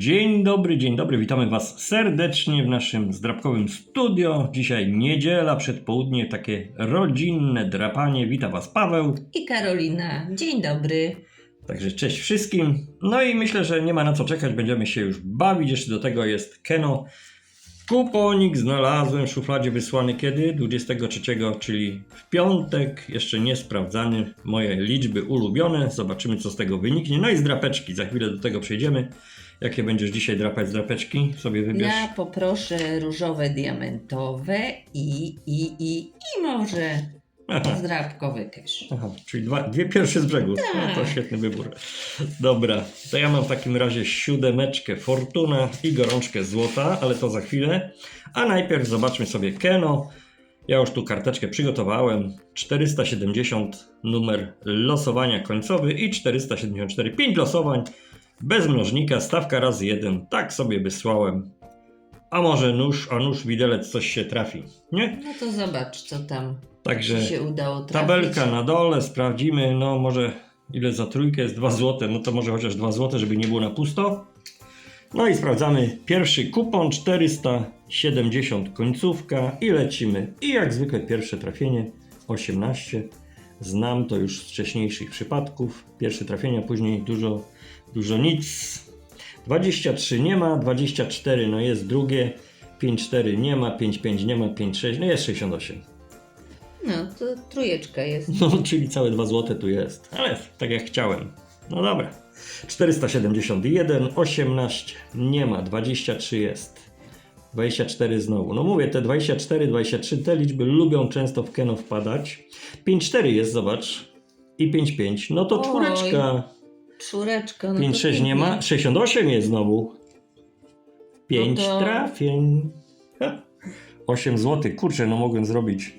Dzień dobry, dzień dobry, witamy Was serdecznie w naszym zdrabkowym studio. Dzisiaj niedziela, przedpołudnie, takie rodzinne drapanie. Witam Was Paweł, I Karolina. Dzień dobry. także cześć wszystkim. No i myślę, że nie ma na co czekać, będziemy się już bawić. Jeszcze do tego jest Keno. Kuponik znalazłem w szufladzie wysłany kiedy? 23, czyli w piątek, jeszcze nie sprawdzany. Moje liczby ulubione, zobaczymy co z tego wyniknie. No i z drapeczki, za chwilę do tego przejdziemy. Jakie będziesz dzisiaj drapać z drapeczki? Sobie wybierz. Ja poproszę różowe diamentowe i, i, i, i może Aha. zdrabkowy też. Aha, czyli dwa, dwie pierwsze z brzegu. No to Tak. świetny wybór. Dobra, to ja mam w takim razie siódemeczkę Fortuna i gorączkę złota, ale to za chwilę. A najpierw zobaczmy sobie Keno. Ja już tu karteczkę przygotowałem. 470 numer losowania końcowy i 474 5 losowań bez mnożnika, stawka razy jeden. Tak sobie wysłałem. A może nóż, a nóż widelec coś się trafi, nie? No to zobacz, co tam Także się udało trafić. Tabelka na dole, sprawdzimy, no może ile za trójkę jest 2 zł, no to może chociaż 2 zł, żeby nie było na pusto. No i sprawdzamy pierwszy kupon 470 końcówka i lecimy. I jak zwykle pierwsze trafienie 18. Znam to już z wcześniejszych przypadków. Pierwsze trafienia, później dużo, dużo nic. 23 nie ma, 24 no jest drugie, 54 nie ma, 55 nie ma, 56 no jest 68. No, to trójeczka jest. No, czyli całe 2 zł tu jest, ale tak jak chciałem. No dobra. 471, 18, nie ma, 23 jest. 24 znowu. No mówię, te 24, 23, te liczby lubią często w Keno wpadać. 5-4 jest, zobacz. I 5-5. No to Oj, czwóreczka. Czwóreczka. No 5-6 to nie ma. pięknie. 68 jest znowu. 5 No to- trafień. Ha. 8 zł. Kurczę, no mogłem zrobić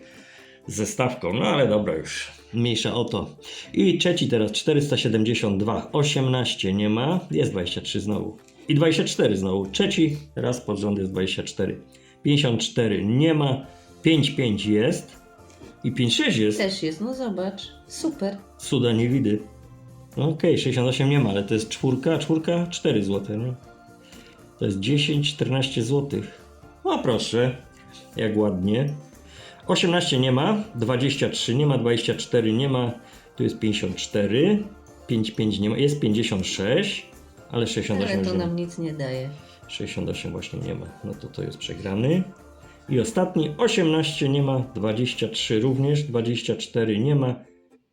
ze stawką, no ale dobra już. Mniejsza o to. I trzeci teraz 472. 18 nie ma. Jest 23 znowu. I 24 znowu. Trzeci raz pod rząd jest 24. 54 nie ma. 55 jest. I 56 jest. Też jest, no zobacz. Super. Cuda nie widy. No Okej, 68 nie ma, ale to jest czwórka, czwórka 4 zł, nie? To jest 10, 14 zł. No proszę, jak ładnie. 18 nie ma, 23 nie ma, 24 nie ma, tu jest 54, 55 nie ma, jest 56, ale 68 Ale to nie ma. nam nic nie daje. 68 właśnie nie ma, no to to jest przegrany. I ostatni 18 nie ma, 23 również, 24 nie ma,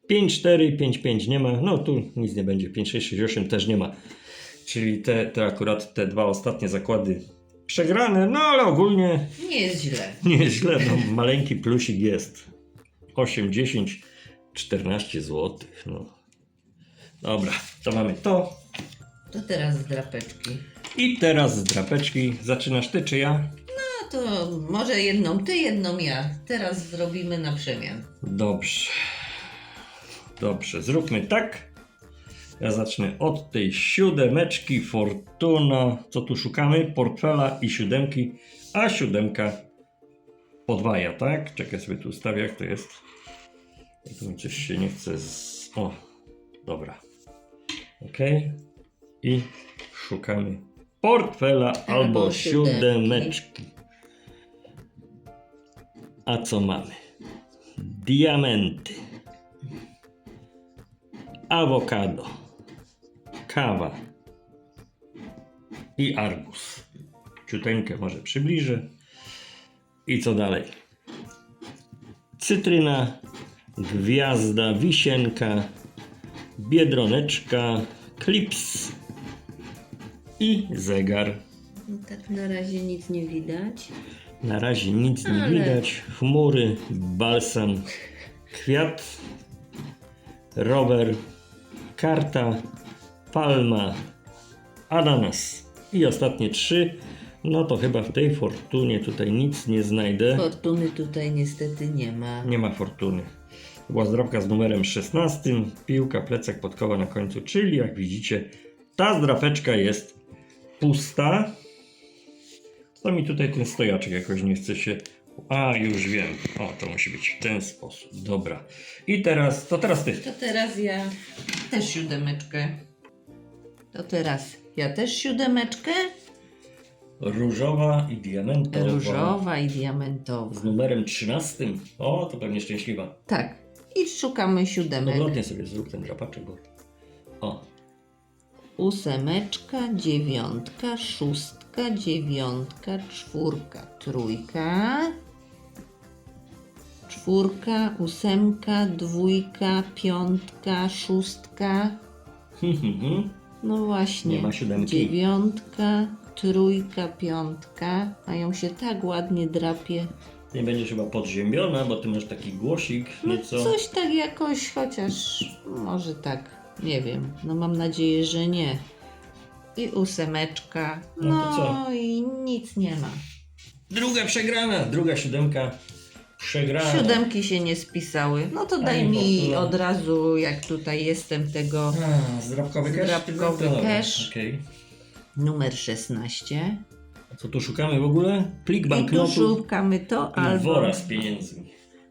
5, 4, 5, 5 nie ma, no tu nic nie będzie, 5, 6, 6, 8 też nie ma. Czyli te, te akurat te dwa ostatnie zakłady przegrane, no ale ogólnie Nie jest źle. nie jest źle, no maleńki plusik jest. 8, 10, 14 zł, no. Dobra, to mamy to. To teraz z drapeczki. I teraz z drapeczki, zaczynasz ty czy ja? No to może jedną ty, jedną ja. Teraz zrobimy na przemian. Dobrze. Dobrze, zróbmy tak. Ja zacznę od tej siódemeczki Fortuna. Co tu szukamy? Portfela i siódemki. A siódemka podwaja, tak? Czekaj sobie tu ustawię, jak to jest. Bo Tu mi coś się nie chce z... O, dobra. Ok. I szukamy portfela albo, Albo siódemeczki. A co mamy? Diamenty. Awokado. Kawa. I argus. Ciuteńkę może przybliżę. I co dalej? Cytryna, gwiazda, wisienka, biedroneczka, klips i zegar. No tak na razie nic nie widać. Na razie nic nie Ale- widać. Chmury, balsam, kwiat, rower, karta, palma, ananas. I ostatnie trzy. No to chyba w tej fortunie tutaj nic nie znajdę. Fortuny tutaj niestety nie ma. Nie ma fortuny. Była zdrabka z numerem 16. Piłka, plecak, podkowa na końcu. Czyli jak widzicie, ta zdrapeczka jest pusta. To mi tutaj ten stojaczek jakoś nie chce się. A, już wiem. O, to musi być w ten sposób. Dobra. I teraz, to teraz ty. To teraz ja też siódemeczkę. To teraz ja też siódemeczkę. Różowa i diamentowa. Różowa i diamentowa. Z numerem 13. O, to pewnie szczęśliwa. Tak. I szukamy siódemek. Odwrotnie sobie zrób ten drapaczek, bo... O, Ósemeczka, dziewiątka, szóstka, dziewiątka, czwórka, trójka, czwórka, ósemka, dwójka, piątka, szóstka. Hmm, hmm, hmm. No właśnie. Nie ma siódemki. Dziewiątka, trójka, piątka. A ją się tak ładnie drapie. Nie będziesz chyba podziębiona, bo ty masz taki głosik No nieco... coś tak jakoś, chociaż może tak, nie wiem. No mam nadzieję, że nie. I ósemeczka. No No, to co? i nic nie ma. Druga przegrana, druga siódemka przegrana. Siódemki się nie spisały. No to daj Ani mi od razu, jak tutaj jestem, tego A, zdrabkowy cash? Zdrabkowy Dobra, cash. Okej. numer 16. A co tu szukamy w ogóle? Plik I tu banknotów szukamy to i albo... wora z pieniędzmi.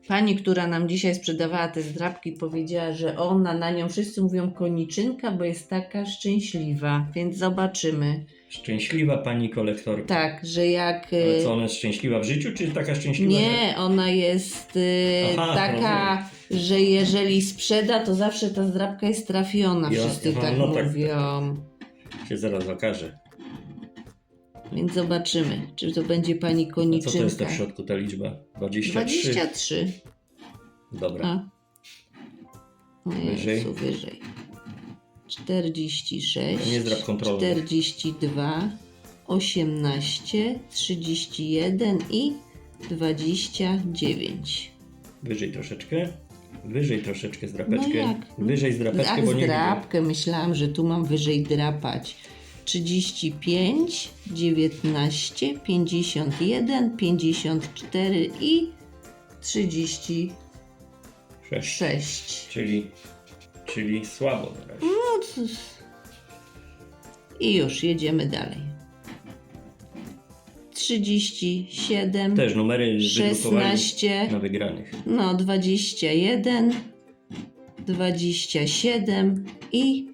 Pani, która nam dzisiaj sprzedawała te zdrabki, powiedziała, że ona na nią wszyscy mówią koniczynka, bo jest taka szczęśliwa, więc zobaczymy. Szczęśliwa pani kolektorka. Tak, że jak. Ale y, co, ona jest szczęśliwa w życiu, czy taka szczęśliwa? że- Nie, ona jest y, Aha, taka, że jeżeli sprzeda, to zawsze ta zdrabka jest trafiona. Ja- Wszyscy aha, tak no tak, mówią. Się zaraz okaże. Więc zobaczymy, czy to będzie pani A co to jest koniczynka. to w środku ta liczba? 23. 23. Dobra. A. O Wyżej. Jezu, wyżej. 46. Nie zdrab kontrolny. 42. 18. 31 i 29. Wyżej troszeczkę. Wyżej troszeczkę z No drapeczkę. jak? Wyżej z drapeczkę, Ach, bo nie widzę. zdrapkę. Myślałam, że tu mam wyżej drapać. 35, 19, 51, 54 i 36. Sześć. Czyli, czyli słabo na razie. I już jedziemy dalej. 37, Też numery wydrukowali 16, na wygranych. no 21, 27 i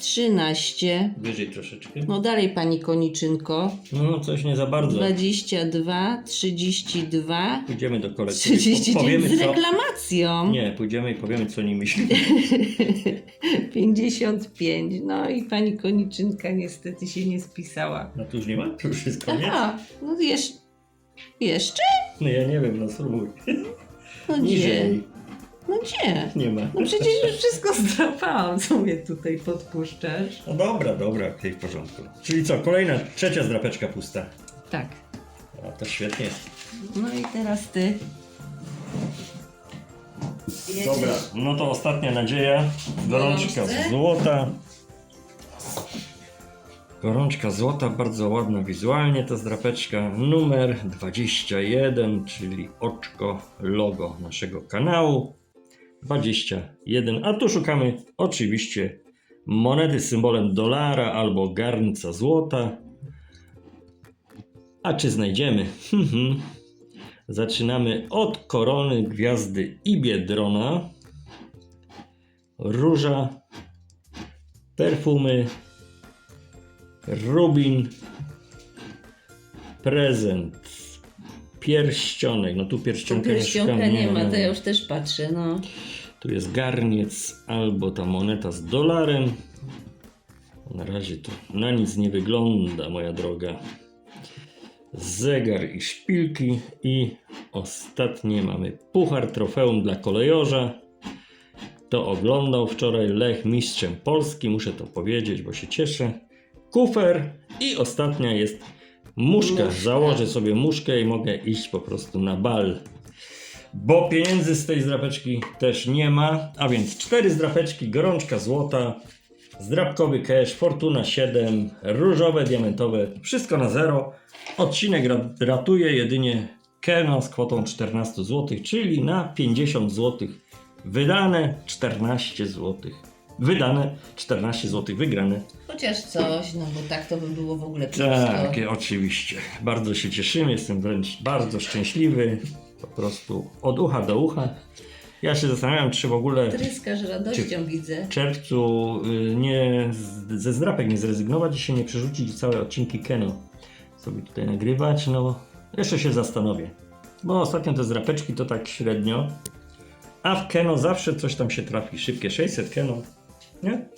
13. Wyżej troszeczkę. No dalej pani koniczynko. No, coś nie za bardzo. 22, 32, Pójdziemy do kolekcji. 39 Powiemy z reklamacją. Nie, pójdziemy i powiemy co oni myślą. 55. No i pani koniczynka niestety się nie spisała. No tu już nie ma? Tu już jest koniec? Aha, no jesz... jeszcze? No ja nie wiem, no spróbuj. No? Niżej. No gdzie? Nie ma. No przecież już wszystko zdrapałam, co mnie tutaj podpuszczasz. No dobra, dobra, okej, w porządku. Czyli co, kolejna, trzecia zdrapeczka pusta. Tak. A to świetnie. No i teraz ty. Jedziesz. Dobra, no to ostatnia nadzieja. Gorączka Gorączce? złota. Gorączka złota, bardzo ładna wizualnie ta zdrapeczka. Numer 21, czyli oczko logo naszego kanału. 21. A tu szukamy oczywiście monety z symbolem dolara albo garnca złota. A czy znajdziemy? Mhm. Zaczynamy od korony gwiazdy i biedrona. Róża, perfumy, rubin, prezent, pierścionek. No tu Tu pierścionka, pierścionka szukam, nie ma, to ja już też patrzę, no. Tu jest garniec albo ta moneta z dolarem. Na razie to na nic nie wygląda, moja droga. Zegar i szpilki. I ostatnie mamy puchar trofeum dla kolejorza. To oglądał wczoraj Lech mistrzem Polski, muszę to powiedzieć, bo się cieszę. Kufer i ostatnia jest Muszka. Założę sobie muszkę i mogę iść po prostu na bal. Bo pieniędzy z tej zdrapeczki też nie ma, a więc cztery zdrapeczki, gorączka złota, zdrapkowy cash, fortuna 7, różowe, diamentowe, wszystko na zero. Odcinek ra- ratuje jedynie Keno z kwotą 14 zł, czyli na 50 zł wydane 14 zł. Wydane 14 zł, wygrane. Chociaż coś, no bo tak to by było w ogóle wszystko. Tak, oczywiście. Bardzo się cieszymy, jestem wręcz bardzo szczęśliwy. Po prostu od ucha do ucha. Ja się zastanawiam, czy w ogóle Tryskasz radością, widzę. w czerwcu y, nie, z- ze zdrapek nie zrezygnować i się nie przerzucić całe odcinki Keno sobie tutaj nagrywać. No, jeszcze się zastanowię. Bo ostatnio te zdrapeczki to tak średnio. A w Keno zawsze coś tam się trafi. Szybkie 600 Keno. Nie?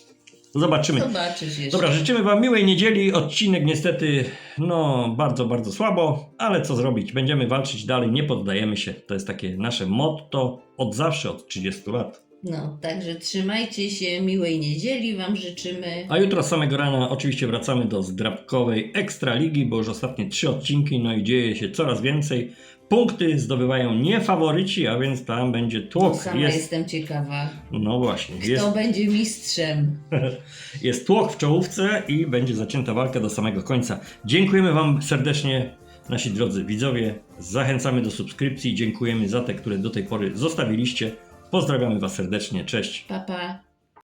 Zobaczymy. Zobaczysz jeszcze. Dobra, życzymy Wam miłej niedzieli. Odcinek niestety, no, bardzo, bardzo słabo, ale co zrobić? Będziemy walczyć dalej, nie poddajemy się. To jest takie nasze motto od zawsze, od 30 lat. No, także trzymajcie się, miłej niedzieli Wam życzymy. A jutro z samego rana oczywiście wracamy do zdrabkowej Ekstraligi, bo już ostatnie trzy odcinki, no i dzieje się coraz więcej. Punkty zdobywają nie faworyci, a więc tam będzie tłok. sama Jest, jestem ciekawa. no właśnie, Kto jest, będzie mistrzem? jest tłok w czołówce i będzie zacięta walka do samego końca. Dziękujemy Wam serdecznie, nasi drodzy widzowie. Zachęcamy do subskrypcji. Dziękujemy za te, które do tej pory zostawiliście. Pozdrawiamy Was serdecznie. Cześć. Papa. Pa.